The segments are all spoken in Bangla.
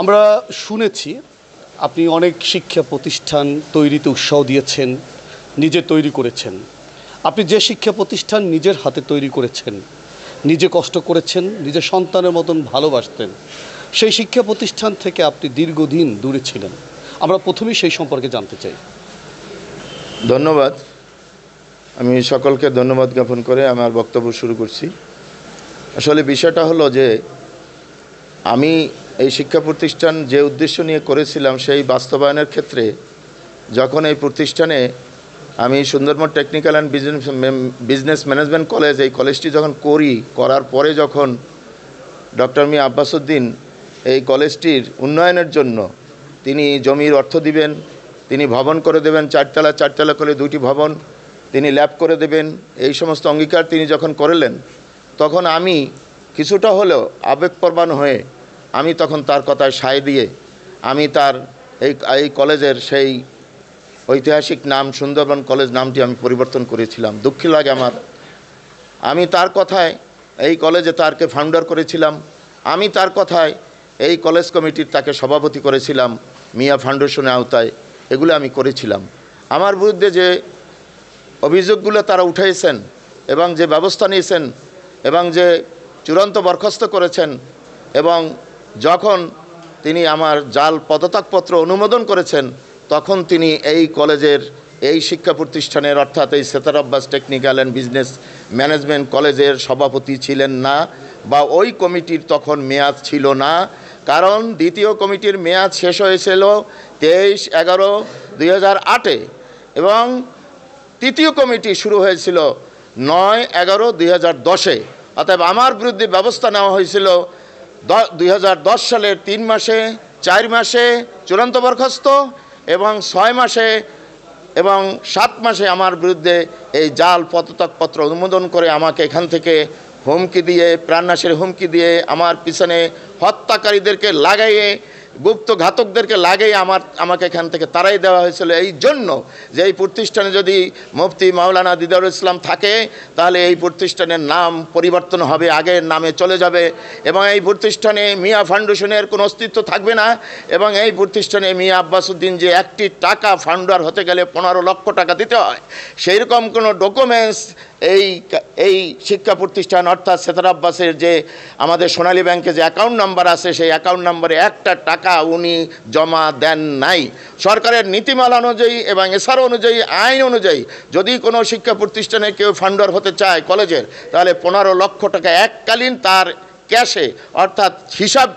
আমরা শুনেছি আপনি অনেক শিক্ষা প্রতিষ্ঠান তৈরিতে উৎসাহ দিয়েছেন, নিজে তৈরি করেছেন। আপনি যে শিক্ষা প্রতিষ্ঠান নিজের হাতে তৈরি করেছেন, নিজে কষ্ট করেছেন, নিজের সন্তানের মতন ভালোবাসতেন, সেই শিক্ষা প্রতিষ্ঠান থেকে আপনি দীর্ঘদিন দূরে ছিলেন। আমরা প্রথমেই সেই সম্পর্কে জানতে চাই। ধন্যবাদ। আমি সকলকে ধন্যবাদ জ্ঞাপন করে আমার বক্তব্য শুরু করছি। আসলে বিষয়টা হলো যে, আমি এই শিক্ষা প্রতিষ্ঠান যে উদ্দেশ্য নিয়ে করেছিলাম সেই বাস্তবায়নের ক্ষেত্রে যখন এই প্রতিষ্ঠানে আমি Sundarban technical and business business management college এই কলেজটি যখন করি, করার পরে যখন ডক্টর মি আব্বাসুদ্দিন এই কলেজটির উন্নয়নের জন্য তিনি জমির অর্থ দিবেন, তিনি ভবন করে দেবেন, চারতলা চারতলা করে দুটি ভবন, তিনি ল্যাব করে দেবেন, এই সমস্ত অঙ্গীকার তিনি যখন করলেন, তখন আমি কিছুটা হলেও আবেগপ্রবাণ হয়ে আমি তখন তার কথায় সায় দিয়ে আমি তার এই এই কলেজের সেই ঐতিহাসিক নাম, সুন্দরবন কলেজ নামটি আমি পরিবর্তন করেছিলাম। দুঃখী লাগে আমার। আমি তার কথায় এই কলেজে তারকে ফাউন্ডার করেছিলাম। আমি তার কথায় এই কলেজ কমিটির তাকে সভাপতি করেছিলাম, মিয়া ফাউন্ডেশনের আওতায়। এগুলো আমি করেছিলাম। আমার বিরুদ্ধে যে অভিযোগগুলো তারা উঠাইছেন এবং যে ব্যবস্থা নিয়েছেন এবং যে চূড়ান্ত বরখাস্ত করেছেন এবং যখন তিনি আমার জাল পদত্যাগপত্র অনুমোদন করেছেন, তখন তিনি এই কলেজের এই শিক্ষা প্রতিষ্ঠানের, অর্থাৎ এই Sitara Abbas technical and business management কলেজের সভাপতি ছিলেন না বা ওই কমিটির তখন মেয়াদ ছিল না। কারণ দ্বিতীয় কমিটির মেয়াদ শেষ হয়েছিল তেইশ এগারো দুই আটে এবং তৃতীয় কমিটি শুরু হয়েছিল নয় এগারো দুই হাজার দশে। অতএব আমার বিরুদ্ধে ব্যবস্থা নেওয়া হয়েছিল দুই হাজার দশ সালের তিন মাসে, চার মাসে চূড়ান্ত বরখাস্ত এবং ছয় মাসে এবং সাত মাসে আমার বিরুদ্ধে এই জাল পদত্যাগপত্র অনুমোদন করে আমাকে এখান থেকে হুমকি দিয়ে, প্রাণনাশের হুমকি দিয়ে আমার পিছনে হত্যাকারীদেরকে লাগাইয়ে গুপ্ত ঘাতকদেরকে লাগাই আমার, আমাকে এখান থেকে তারাই দেওয়া হয়েছিল। এই জন্য যে এই প্রতিষ্ঠানে যদি মুফতি মাওলানা দিদারুল ইসলাম থাকে, তাহলে এই প্রতিষ্ঠানের নাম পরিবর্তন হবে, আগের নামে চলে যাবে। এবং এই প্রতিষ্ঠানে মিয়া ফাউন্ডেশনের কোনো অস্তিত্ব থাকবে না। এবং এই প্রতিষ্ঠানে মিয়া আব্বাসুদ্দিন যে একটি টাকা ফাউন্ডার হতে গেলে পনেরো লক্ষ টাকা দিতে হয় সেই রকম কোনো ডকুমেন্টস এই এই শিক্ষা প্রতিষ্ঠান অর্থাৎ সেতার আব্বাসের যে আমাদের সোনালী ব্যাংকে যে অ্যাকাউন্ট নাম্বার আছে, সেই অ্যাকাউন্ট নাম্বারে একটা টাকা উনি জমা দেন নাই। সরকারের নীতিমালা অনুযায়ী এবং এসআর অনুযায়ী, আইন অনুযায়ী যদি কোনো শিক্ষা প্রতিষ্ঠানে কেউ ফান্ডার হতে চায় কলেজের, তাহলে পনেরো লক্ষ টাকা এককালীন তার ক্যাশে, অর্থাৎ হিসাব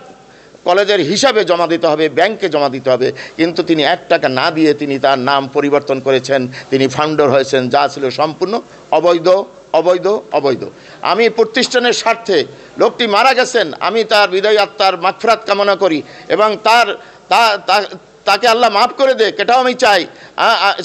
কলেজের হিসাবে জমা দিতে হবে, ব্যাংকে জমা দিতে হবে। কিন্তু তিনি এক টাকা না দিয়ে তিনি তার নাম পরিবর্তন করেছেন। তিনি ফাউন্ডার হয়েছেন, যা ছিল সম্পূর্ণ অবৈধ অবৈধ অবৈধ। আমি প্রতিষ্ঠানের স্বার্থে লোকটি মারা গেছেন, আমি তার বিদায় আত্মার মাগফরাত কামনা করি এবং তার তাকে আল্লাহ মাফ করে দে এটাও আমি চাই।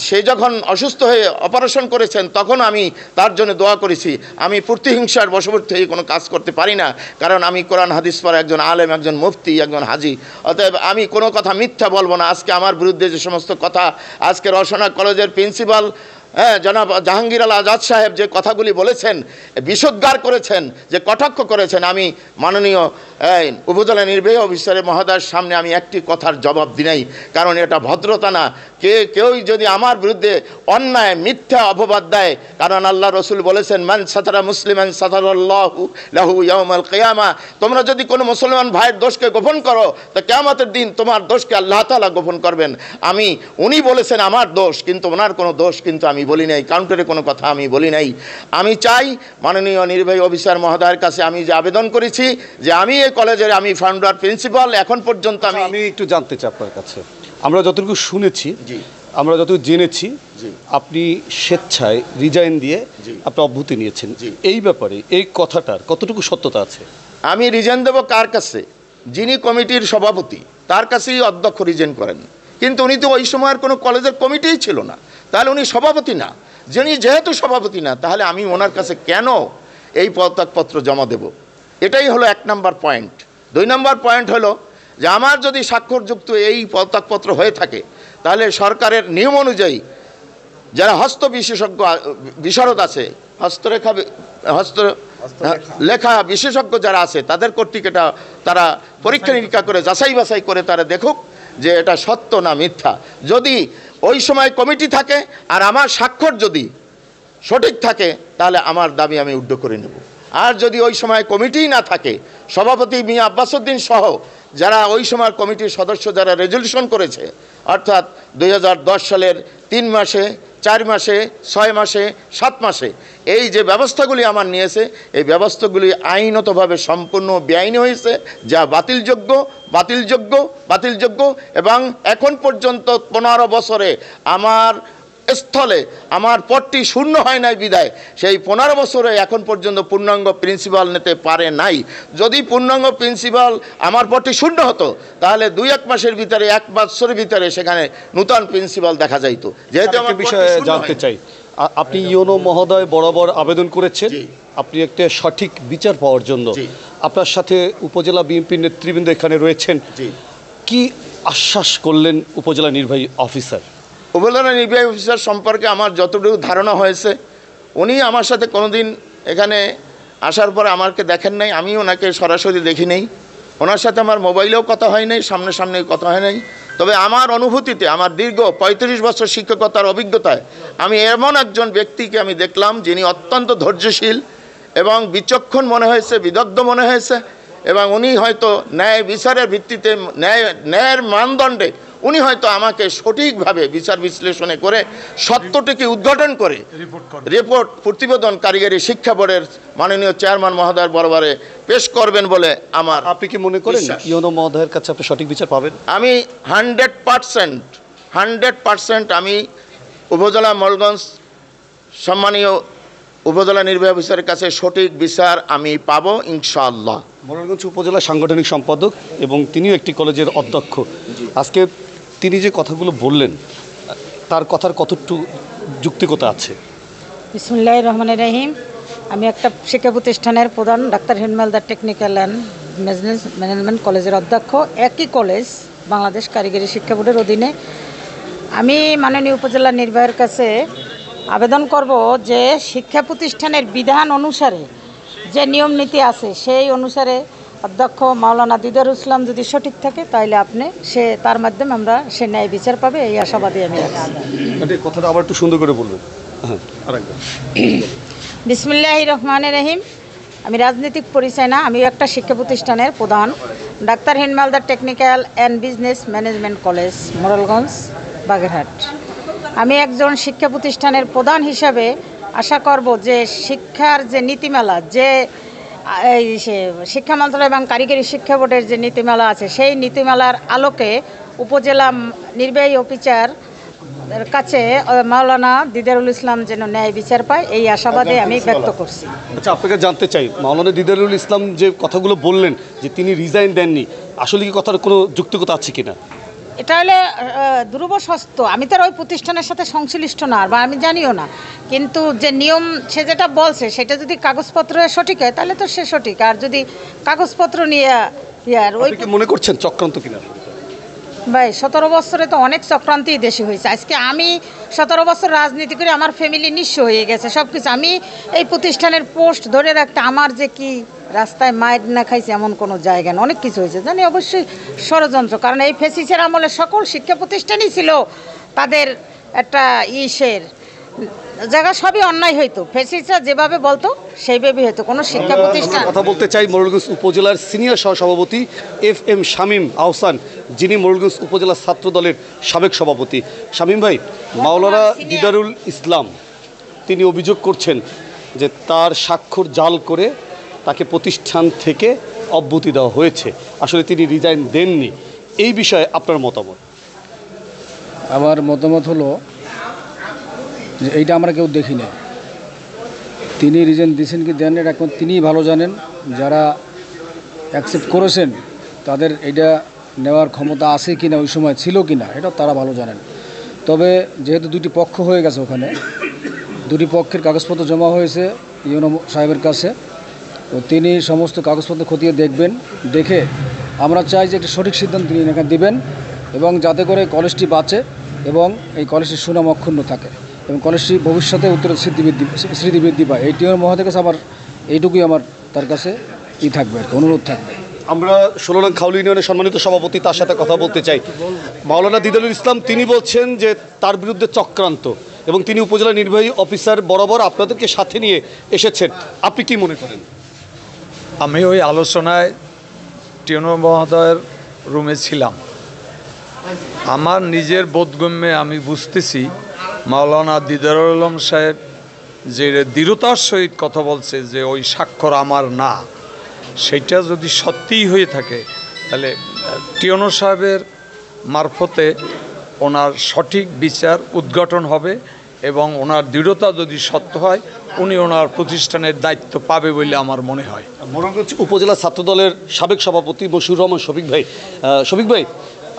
সে যখন অসুস্থ হয়ে অপারেশন করেছেন, তখন আমি তার জন্য দোয়া করেছি। আমি প্রতিহিংসার বশবর্তী হয়ে কোনো কাজ করতে পারি না, কারণ আমি কোরআন, হাদিস পর একজন আলেম, একজন মুফতি, একজন হাজি। অতএব আমি কোনো কথা মিথ্যা বলব না। আজকে আমার বিরুদ্ধে যে সমস্ত কথা, আজকে রসনা কলেজের প্রিন্সিপাল হ্যাঁ জনাব জাহাঙ্গীর আল আজাদ সাহেব যে কথাগুলি বলেছেন, বিষোদ্গার করেছেন, যে কটাক্ষ করেছেন, আমি মাননীয় উপজেলা নির্বাহী অফিসারের মহোদয়ের সামনে আমি একটি কথার জবাব দিনাই কারণ এটা ভদ্রতা না কে কেউই যদি আমার বিরুদ্ধে অন্যায়, মিথ্যা অপবাদ দেয়, কারণ আল্লাহ রসুল বলেছেন, মান সাতারা মুসলিমান সাতারাল্লাহু লাহু কিয়ামা তোমরা যদি কোনো মুসলমান ভাইয়ের দোষকে গোপন করো, তো কেয়ামতের দিন তোমার দোষকে আল্লাহ তালা গোপন করবেন। আমি, উনি বলেছেন আমার দোষ, কিন্তু ওনার কোনো দোষ কিন্তু আমি বলি নাই, কাউন্টারে কোনো কথা আমি বলি নাই। আমি চাই, মাননীয় নির্বাহী অফিসার মহোদয়ের কাছে আমি যে আবেদন করেছি, যে আমি এই কলেজের, আমি ফাউন্ডার প্রিন্সিপাল এখন পর্যন্ত আমি আমি একটু জানতে চাই আপনার কাছে। আমরা যতটুকু শুনেছি আমরা যতটুকু জেনেছি আপনি স্বেচ্ছায় রিজাইন দিয়ে। আপনি অব্যাহতি নিয়েছেন। এই ব্যাপারে এই কথাটার কতটুকু সত্যতা আছে? আমি রিজাইন দেব কার কাছে? যিনি কমিটির সভাপতি তার কাছেই অধ্যক্ষ রিজাইন করেন। কিন্তু উনি তো ওই সময়ের কোনো কলেজের কমিটিই ছিল না। তাহলে উনি সভাপতি না। যিনি যেহেতু সভাপতি না তাহলে আমি ওনার কাছে কেন এই পদত্যাগপত্র জমা দেব? এটাই হলো এক নাম্বার পয়েন্ট দুই নাম্বার পয়েন্ট হলো যে আমার যদি স্বাক্ষরযুক্ত এই পদত্যাগপত্র হয়ে থাকে, তাহলে সরকারের নিয়ম অনুযায়ী যারা হস্ত বিশেষজ্ঞ, বিশারদ আছে, হস্তরেখা হস্ত, লেখা বিশেষজ্ঞ যারা আছে, তাদের কর্তৃক এটা তারা পরীক্ষা নিরীক্ষা করে, যাচাই বাছাই করে তারা দেখুক যে এটা সত্য না মিথ্যা। যদি ওই সময় কমিটি থাকে আর আমার স্বাক্ষর যদি সঠিক থাকে, তাহলে আমার দাবি আমি উড্ড করে নেব। আর যদি ওই সময় কমিটিই না থাকে, সভাপতি মিয়া আব্বাসুদ্দিন সহ যারা ওই সময় কমিটির সদস্য যারা রেজলিউশন করেছে, অর্থাৎ দুই হাজার দশ সালের তিন মাসে, চার মাসে, ছয় মাসে, সাত মাসে, এই যে ব্যবস্থাগুলি আমার নিয়েছে, এই ব্যবস্থাগুলি আইনতভাবে সম্পূর্ণ বেআইনি হয়েছে, যা বাতিলযোগ্য বাতিলযোগ্য বাতিলযোগ্য, এবং এখন পর্যন্ত পনেরো বছরে আমার স্থলে আমার পদটি শূন্য হয় নাই বিদায়। সেই পনেরো বছরে এখন পর্যন্ত পূর্ণাঙ্গ প্রিন্সিপাল নিতে পারে নাই। যদি পূর্ণাঙ্গ প্রিন্সিপাল আমার পদটি শূন্য হতো তাহলে দুই এক মাসের ভিতরে এক বছরের ভিতরে সেখানে নূতন প্রিন্সিপাল দেখা যাইতো। যেহেতু আমার বিষয়ে জানতে চাই। আপনি ইউনো মহোদয় বরাবর আবেদন করেছেন। আপনি একটা সঠিক বিচার পাওয়ার জন্য। আপনার সাথে উপজেলা বিএনপির নেতৃবৃন্দ এখানে রয়েছেন। কি আশ্বাস করলেন উপজেলা নির্বাহী অফিসার? উপজেলা নির্বাহী অফিসার সম্পর্কে আমার যতটুকু ধারণা হয়েছে, উনি আমার সাথে কোনোদিন এখানে আসার পর আমাকে দেখেন নাই, আমি ওনাকে সরাসরি দেখি নেই। ওনার সাথে আমার মোবাইলেও কথা হয় নাই সামনে সামনে কথা হয় নাই। তবে আমার অনুভূতিতে, আমার দীর্ঘ পঁয়ত্রিশ বছর শিক্ষকতার অভিজ্ঞতায়, আমি এমন একজন ব্যক্তিকে আমি দেখলাম যিনি অত্যন্ত ধৈর্যশীল এবং বিচক্ষণ মনে হয়েছে, বিদগ্ধ মনে হয়েছে, এবং উনি হয়তো ন্যায় বিচারের ভিত্তিতে, ন্যায়, ন্যায়ের মানদণ্ডে উনি হয়তো আমাকে সঠিকভাবে বিচার বিশ্লেষণে করে সত্যটিকে উদ্ঘাটন করে রিপোর্ট প্রতিবেদন কারিগরি শিক্ষা বোর্ডের মাননীয় চেয়ারম্যান মহোদয়ের বরাবরে পেশ করবেন বলে আমার আপনি কি মনে করেন। ইউনো মহোদয়ের কাছে আপনি সঠিক বিচার পাবেন? আমি হান্ড্রেড পারসেন্ট হান্ড্রেড পারসেন্ট আমি উপজেলা মলগঞ্জ সম্মানীয় উপজেলা নির্বাহী অফিসারের কাছে সঠিক বিচার আমি পাবো ইনশাআল্লাহ। মোরারগঞ্জ উপজেলা সাংগঠনিক সম্পাদক এবং তিনিও একটি কলেজের অধ্যক্ষ। আজকে তিনি যে কথাগুলো বললেন, তার কথার কতটুকু যুক্তিকতা আছে? বিসমুল্লাহ রহমান রহিম। আমি একটা শিক্ষা প্রতিষ্ঠানের প্রধান doctor হেনমালদার technical and business management কলেজের অধ্যক্ষ। একই কলেজ বাংলাদেশ কারিগরি শিক্ষা বোর্ডের অধীনে। আমি মাননীয় উপজেলা নির্বাহের কাছে আবেদন করব যে শিক্ষা প্রতিষ্ঠানের বিধান অনুসারে যে নিয়ম নীতি আছে, সেই অনুসারে অধ্যক্ষ মাওলানা দিদার ইসলাম যদি সঠিক থাকে তাহলে আপনি সে তার মাধ্যমে আমরা সে ন্যায় বিচার পাবে এই আশাবাদী আমি মানে কথাটা আবার একটু সুন্দর করে বলবেন। হ্যাঁ বিসমুল্লাহ রহমান রহিম। আমি রাজনৈতিক পরিচয় না আমি একটা শিক্ষা প্রতিষ্ঠানের প্রধান। Doctor হিনমালদার technical and business management college Morrelganj Bagerhat. আমি একজন শিক্ষা প্রতিষ্ঠানের প্রধান হিসাবে আশা করব যে শিক্ষার যে নীতিমালা যে এই সে- শিক্ষা মন্ত্রণালয় এবং কারিগরি শিক্ষা বোর্ডের যে নীতিমালা আছে সেই নীতিমালার আলোকে উপজেলা নির্বাহী অফিসার কাছে মাওলানা দিদারুল ইসলাম যেন ন্যায় বিচার পায় এই আশাবাদে আমি ব্যক্ত করছি। আচ্ছা আপনাকে জানতে চাই মাওলানা দিদারুল ইসলাম যে কথাগুলো বললেন যে তিনি রিজাইন দেননি আসলে কি কথার কোনো যুক্তিকতা আছে কিনা? এটা হলে ধ্রুব সস্ত আমি তার ওই প্রতিষ্ঠানের সাথে সংশ্লিষ্ট না, বা আমি জানিও না। কিন্তু যে নিয়ম, সে যেটা বলছে, সেটা যদি কাগজপত্র সঠিক হয়, তাহলে তো সে সঠিক। আর যদি কাগজপত্র নিয়ে ইয়ার ওই মনে করছেন চক্রান্ত কিনা? ভাই, সতেরো বছরে তো অনেক চক্রান্তই দেশে হয়েছে। আজকে আমি সতেরো বছর রাজনীতি করে আমার ফ্যামিলি নিঃস্ব হয়ে গেছে। সব কিছু আমি এই প্রতিষ্ঠানের পোস্ট ধরে রাখতে আমার যে কি রাস্তায় মায়ের না খাইছে এমন কোনো জায়গা না। অনেক কিছু হয়েছে। জানি অবশ্যই ষড়যন্ত্র। কারণ এই ফেসিসের আমলে সকল শিক্ষা প্রতিষ্ঠানই ছিল তাদের একটা ইসের জায়গা সবই অন্যায় হইতো। ফেসিসরা যেভাবে বলতো সেইভাবে হইতো। কোনো শিক্ষা প্রতিষ্ঠান কথা বলতে চাই মোরলগঞ্জ উপজেলার সিনিয়র সহসভাপতি এফ এম শামীম আহসান যিনি মোরলগঞ্জ উপজেলা ছাত্র দলের সাবেক সভাপতি। শামীম ভাই মাওলানা দিদারুল ইসলাম তিনি অভিযোগ করছেন যে তার স্বাক্ষর জাল করে তাকে প্রতিষ্ঠান থেকে অব্যতি দেওয়া হয়েছে। আসলে তিনি রিজাইন দেননি। এই বিষয়ে আপনার মতামত? আমার মতামত হলো এইটা আমরা কেউ দেখি না তিনি রিজন দিয়েছেন কি, দেন এটা এখন তিনিই ভালো জানেন। যারা অ্যাকসেপ্ট করেছেন, তাদের এটা নেওয়ার ক্ষমতা আছে কি না ওই সময় ছিল কি না এটা তারা ভালো জানেন। তবে যেহেতু দুটি পক্ষ হয়ে গেছে ওখানে, দুটি পক্ষের কাগজপত্র জমা হয়েছে ইউনো সাহেবের কাছে। তো তিনি সমস্ত কাগজপত্র খতিয়ে দেখবেন, দেখে আমরা চাই যে একটি সঠিক সিদ্ধান্ত তিনি এখানে দিবেন এবং যাতে করে কলেজটি বাঁচে এবং এই কলেজটির সুনাম অক্ষুণ্ণ থাকে। এবং কলেজটি ভবিষ্যতে উত্তর স্মৃতিবৃদ্ধি স্মৃতিবৃদ্ধি পায়। এই টিউর মহাদের কাছে আমার এইটুকুই আমার তার কাছে ই থাকবে আর অনুরোধ থাকবে। আমরা ষোলো নং খাউলি ইউনিয়নের সম্মানিত সভাপতি তার সাথে কথা বলতে চাই। মাওলানা দিদারুল ইসলাম তিনি বলছেন যে তার বিরুদ্ধে চক্রান্ত এবং তিনি উপজেলা নির্বাহী অফিসার বরাবর আপনাদেরকে সাথে নিয়ে এসেছেন। আপনি কি মনে করেন? আমি ওই আলোচনায় টিয়ন মহোদয়ের রুমে ছিলাম। আমার নিজের বোধগম্যে আমি বুঝতেছি মাওলানা দিদারুল আলম সাহেব যে দৃঢ়তার সহিত কথা বলছে যে ওই স্বাক্ষর আমার না সেটা যদি সত্যিই হয়ে থাকে, তাহলে টিয়নো সাহেবের মারফতে ওনার সঠিক বিচার উদ্ঘাটন হবে এবং ওনার দৃঢ়তা যদি সত্য হয়, উনি ওনার প্রতিষ্ঠানের দায়িত্ব পাবে বলে আমার মনে হয়। মোরঙ্গঞ্জ উপজেলা ছাত্রদলের সাবেক সভাপতি মশিউর রহমান শফিক ভাই শফিক ভাই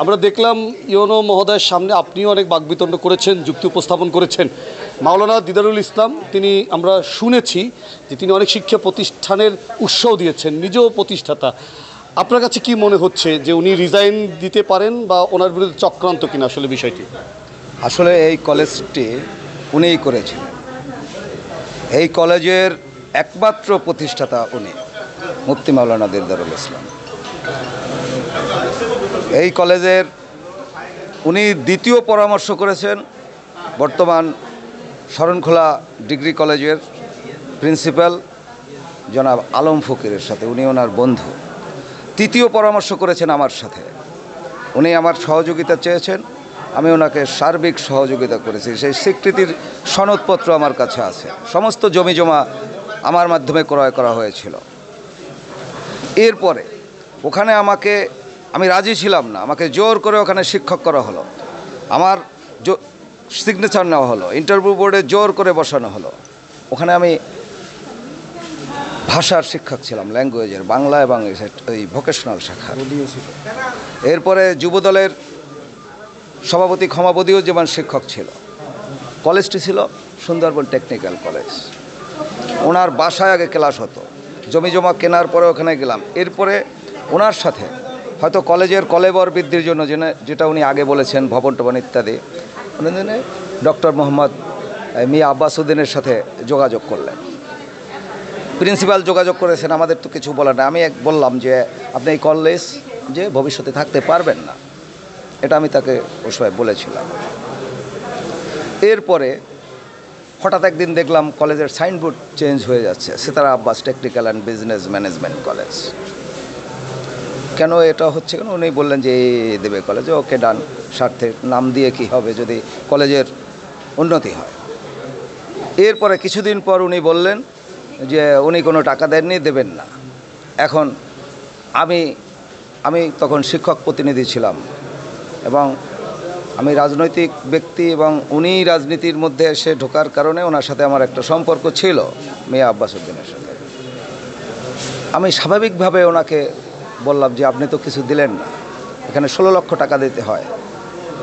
আমরা দেখলাম ইয়নো মহোদয়ের সামনে আপনিও অনেক বাকবিতণ্ড করেছেন, যুক্তি উপস্থাপন করেছেন। মাওলানা দিদারুল ইসলাম, তিনি আমরা শুনেছি যে তিনি অনেক শিক্ষা প্রতিষ্ঠানের উৎসাহ দিয়েছেন, নিজেও প্রতিষ্ঠাতা। আপনার কাছে কি মনে হচ্ছে যে উনি রিজাইন দিতে পারেন বা ওনার বিরুদ্ধে চক্রান্ত কিনা আসলে বিষয়টি? আসলে এই কলেজটি উনিই করেছেন। এই কলেজের একমাত্র প্রতিষ্ঠাতা উনি, মুফতি মাওলানা দিদারুল ইসলাম। এই কলেজের উনি দ্বিতীয় পরামর্শ করেছেন বর্তমান শরণখোলা ডিগ্রি কলেজের প্রিন্সিপাল জনাব আলম ফকিরের সাথে, উনি ওনার বন্ধু। তৃতীয় পরামর্শ করেছেন আমার সাথে। উনি আমার সহযোগিতা চেয়েছেন, আমি ওনাকে সার্বিক সহযোগিতা করেছি। সেই স্বীকৃতির সনদপত্র আমার কাছে আছে। সমস্ত জমি জমা আমার মাধ্যমে ক্রয় করা হয়েছিল। এরপরে ওখানে আমাকে আমি রাজি ছিলাম না। আমাকে জোর করে ওখানে শিক্ষক করা হলো। আমার সিগনেচার নেওয়া হলো। ইন্টারভিউ বোর্ডে জোর করে বসানো হলো। ওখানে আমি ভাষার শিক্ষক ছিলাম ল্যাঙ্গুয়েজের বাংলা এবং ওই ভোকেশনাল শাখা এরপরে যুবদলের সভাপতি ক্ষমাবদীও যেমন শিক্ষক ছিল। কলেজটি ছিল সুন্দরবন টেকনিক্যাল কলেজ। ওনার বাসায় আগে ক্লাস হতো। জমি জমা কেনার পরে ওখানে গেলাম। এরপরে ওনার সাথে হয়তো কলেজের কলেবর বৃদ্ধির জন্য জেনে যেটা উনি আগে বলেছেন, ভবন টবন ইত্যাদি। উনি দিনে ডক্টর মোহাম্মদ মিয়া আব্বাসুদ্দিনের সাথে যোগাযোগ করলেন। প্রিন্সিপাল যোগাযোগ করেছেন, আমাদের তো কিছু বলার নেই। আমি এক বললাম যে, আপনি এই কলেজ যে ভবিষ্যতে থাকতে পারবেন না, এটা আমি তাকে ওই সময় বলেছিলাম। এরপরে হঠাৎ একদিন দেখলাম কলেজের সাইনবোর্ড চেঞ্জ হয়ে যাচ্ছে, Sitara Abbas technical and business management college. কেন এটা হচ্ছে কেন? উনি বললেন যে দেবে কলেজে, ওকে ডান স্বার্থে নাম দিয়ে কি হবে যদি কলেজের উন্নতি হয়। এরপরে কিছুদিন পর উনি বললেন যে, উনি কোনো টাকা দেননি, দেবেন না। এখন আমি আমি তখন শিক্ষক প্রতিনিধি ছিলাম এবং আমি রাজনৈতিক ব্যক্তি এবং উনি রাজনীতির মধ্যে এসে ঢোকার কারণে ওনার সাথে আমার একটা সম্পর্ক ছিল, মিয়া আব্বাস উদ্দিনের সাথে। আমি স্বাভাবিকভাবে ওনাকে বললাম যে আপনি তো কিছু দিলেন না এখানে ষোলো লক্ষ টাকা দিতে হয়।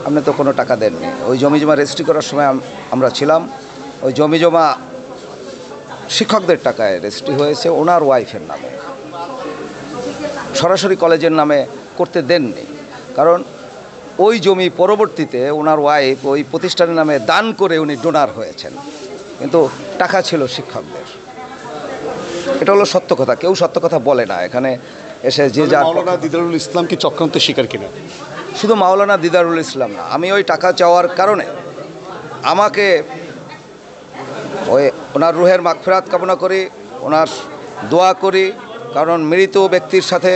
আপনি তো কোনো টাকা দেননি। ওই জমি জমা রেজিস্ট্রি করার সময় আমরা ছিলাম। ওই জমি জমা শিক্ষকদের টাকায় রেজিস্ট্রি হয়েছে, ওনার ওয়াইফের নামে। সরাসরি কলেজের নামে করতে দেননি। কারণ ওই জমি পরবর্তীতে ওনার ওয়াইফ ওই প্রতিষ্ঠানের নামে দান করে উনি ডোনার হয়েছেন। কিন্তু টাকা ছিল শিক্ষকদের। এটা হলো সত্য কথা। কেউ সত্য কথা বলে না। এখানে এসে যে যার মাওলানা দিদারুল ইসলাম কি চক্রান্তের শিকার কিনা? শুধু মাওলানা দিদারুল ইসলাম না আমি ওই টাকা চাওয়ার কারণে আমাকে ওই ওনার রুহের মাগফেরাত কামনা করি ওনার দোয়া করি কারণ মৃত ব্যক্তির সাথে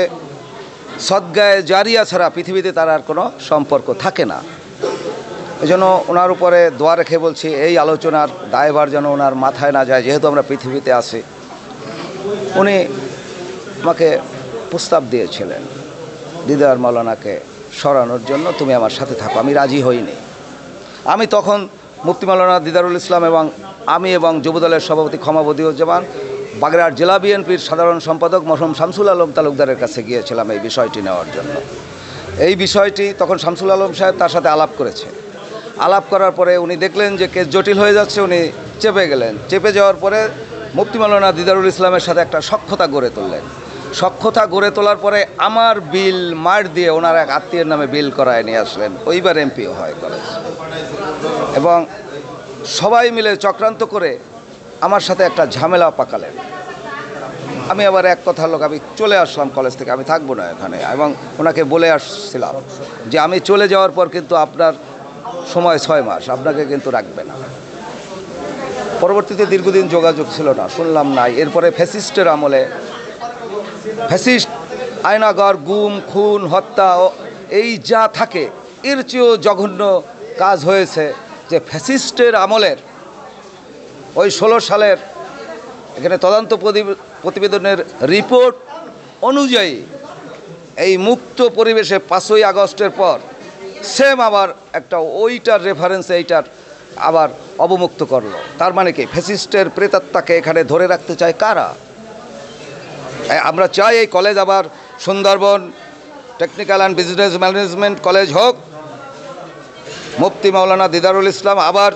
সদ্গায় জারিয়া ছাড়া পৃথিবীতে তার আর কোনো সম্পর্ক থাকে না। এই জন্য ওনার উপরে দোয়া রেখে বলছি এই আলোচনার দায়ভার যেন ওনার মাথায় না যায় যেহেতু আমরা পৃথিবীতে আছি। উনি আমাকে প্রস্তাব দিয়েছিলেন, দিদার মৌলানাকে সরানোর জন্য তুমি আমার সাথে থাকো, আমি রাজি হইনি। আমি তখন মুফতি মৌলানা দিদারুল ইসলাম এবং আমি এবং যুবদলের সভাপতি ক্ষমাবদিউজ্জামান বাগেরহাট জেলা বিএনপির সাধারণ সম্পাদক মরহম শামসুল আলম তালুকদারের কাছে গিয়েছিলাম এই বিষয়টি নেওয়ার জন্য। এই বিষয়টি তখন শামসুল আলম সাহেব তার সাথে আলাপ করেছে। আলাপ করার পরে উনি দেখলেন যে কেস জটিল হয়ে যাচ্ছে, উনি চেপে গেলেন। চেপে যাওয়ার পরে মুফতি মৌলানা দিদারুল ইসলামের সাথে একটা সক্ষতা গড়ে তুললেন। সক্ষতা গড়ে তোলার পরে আমার বিল মার দিয়ে ওনার এক আত্মীয়ের নামে বিল করায় নিয়ে আসলেন। ওইবার এমপিও হয় কলেজ এবং সবাই মিলে চক্রান্ত করে আমার সাথে একটা ঝামেলা পাকালেন। আমি আবার এক কথা লোক, আমি চলে আসলাম কলেজ থেকে, আমি থাকব না এখানে। এবং ওনাকে বলে আসছিলাম যে, আমি চলে যাওয়ার পর কিন্তু আপনার সময় ছয় মাস, আপনাকে কিন্তু রাখবে না। পরবর্তীতে দীর্ঘদিন যোগাযোগ ছিল না, শুনলাম না এরপরে ফ্যাসিস্টের আমলে ফ্যাসিস্ট, আয়নাগর, গুম, খুন, হত্যা এই যা থাকে, এর চেয়েও জঘন্য কাজ হয়েছে যে ফ্যাসিস্টের আমলের ওই ষোলো সালের এখানে তদন্ত প্রতিবে- প্রতিবেদনের রিপোর্ট অনুযায়ী এই মুক্ত পরিবেশে পাঁচই আগস্টের পর সেম আবার একটা ওইটার রেফারেন্স এইটার আবার অবমুক্ত করল। তার মানে কি? ফ্যাসিস্টের প্রেতাত্মাকে এখানে ধরে রাখতে চায় কারা? আমরা চাই এই কলেজ আবার Sundarban technical and business management college হোক। মুফতি মাওলানা দিদারুল ইসলাম আবার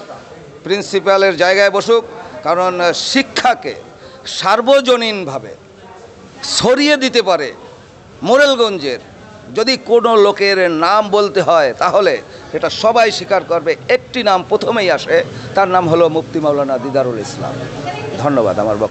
প্রিন্সিপালের জায়গায় বসুক, কারণ শিক্ষাকে সার্বজনীনভাবে ছড়িয়ে দিতে পারে মোরেলগঞ্জের। যদি কোনো লোকের নাম বলতে হয়, তাহলে এটা সবাই স্বীকার করবে। একটি নাম প্রথমেই আসে, তার নাম হলো মুফতি মাওলানা দিদারুল ইসলাম। ধন্যবাদ আমার বক্তব্য।